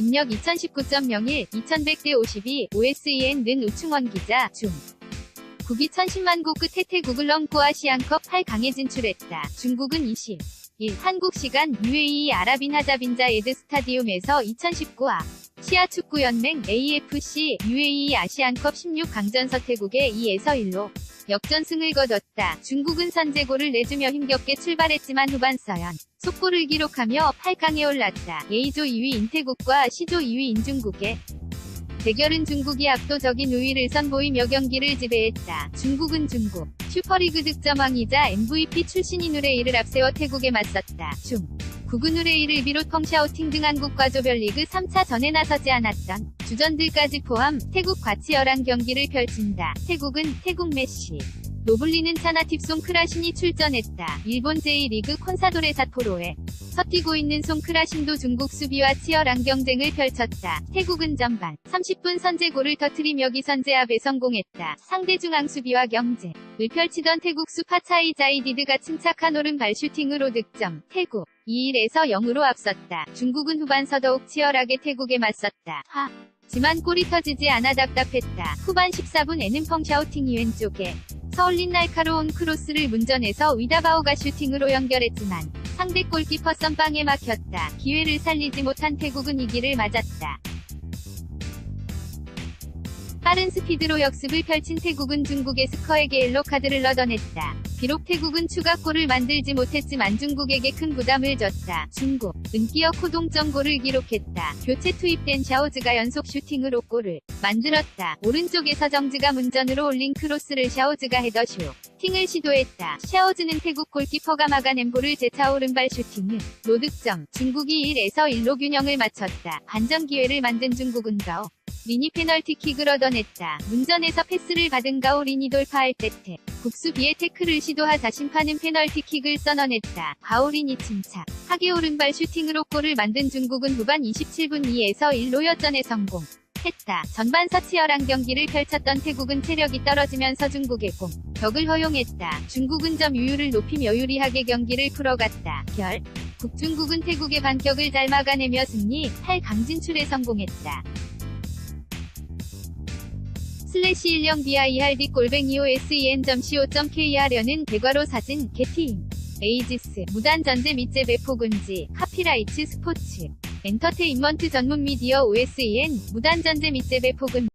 입력 2019.01, 2100대 52, OSEN는 우충원 기자, 중. 국이 1010만 고 끝에 태국을 넘고 아시안컵 8강에 진출했다. 중국은 20. 1. 한국 시간 UAE 아라빈 하자빈자 에드 스타디움에서 2019아 시아 축구연맹 AFC UAE 아시안컵 16강전서 태국의 2에서 1로 역전승을 거뒀다. 중국은 선제골을 내주며 힘겹게 출발했지만 후반 서연 속골을 기록하며 8강에 올랐다. A조 2위 인태국과 C조 2위 인중국의 대결은 중국이 압도적인 우위를 선보이며 경기를 지배했다. 중국은 중국 슈퍼리그 득점왕이자 MVP 출신인 누레이를 앞세워 태국에 맞섰다. 중 국은 누레이를 비롯 펑샤오팅 등 한국과 조별리그 3차 전에 나서지 않았던 주전들까지 포함 태국 과치 11경기를 펼친다. 태국은 태국 메시 로블리는 차나팁 송 크라신이 출전했다. 일본 제1리그 콘사도레 사포로에 서뛰고 있는 송크라신도 중국 수비와 치열한 경쟁을 펼쳤다. 태국은 전반 30분 선제골을 터트리며 기선제압에 성공했다. 상대 중앙 수비와 경쟁을 펼치던 태국 수파차이 자이디드가 침착한 오른발 슈팅으로 득점. 태국 2일에서 0으로 앞섰다. 중국은 후반 서 더욱 치열하게 태국에 맞섰다. 하. 지만 골이 터지지 않아 답답했다. 후반 14분에는 펑샤오팅이 왼쪽에 서울린 날카로운 크로스를 문전에서 위다바오가 슈팅으로 연결했지만 상대 골키퍼 선방에 막혔다. 기회를 살리지 못한 태국은 이기를 맞았다. 빠른 스피드로 역습을 펼친 태국은 중국의 스커에게 옐로 카드를 얻어냈다. 비록 태국은 추가골을 만들지 못했지만 중국에게 큰 부담을 줬다. 중국, 은기어 코동점골을 기록했다. 교체 투입된 샤오즈가 연속 슈팅으로 골을 만들었다. 오른쪽에서 정즈가 문전으로 올린 크로스를 샤오즈가 헤더슈. 팅을 시도했다. 샤오즈는 태국 골키퍼가 막아낸 볼을 재차 오른발 슈팅은 노득점. 중국이 1에서 1로 균형을 맞췄다. 반전 기회를 만든 중국은 가오. 미니 페널티킥을 얻어냈다. 문전에서 패스를 받은 가오린이 돌파할 때태 국수비에 태클을 시도하자 심판은 페널티킥을 선언했다. 가오린이 침착. 하게 오른발 슈팅으로 골을 만든 중국은 후반 27분 2에서 1로 역전에 성공. 했다. 전반서 치열한 경기를 펼쳤던 태국은 체력이 떨어지면서 중국의 공, 벽을 허용했다. 중국은 점 유율을 높이며 유리하게 경기를 풀어갔다. 결. 북중국은 태국의 반격을 잘 막아내며 승리, 8강 진출에 성공했다. 슬래시 1령 BIRD 골뱅이 OSEN.co.kr려는 대괄호 사진 게티임 에이지스 무단 전제 밑제 배포 금지 카피라이츠 스포츠 엔터테인먼트 전문 미디어 OSEN 무단 전제 밑제 배포 금지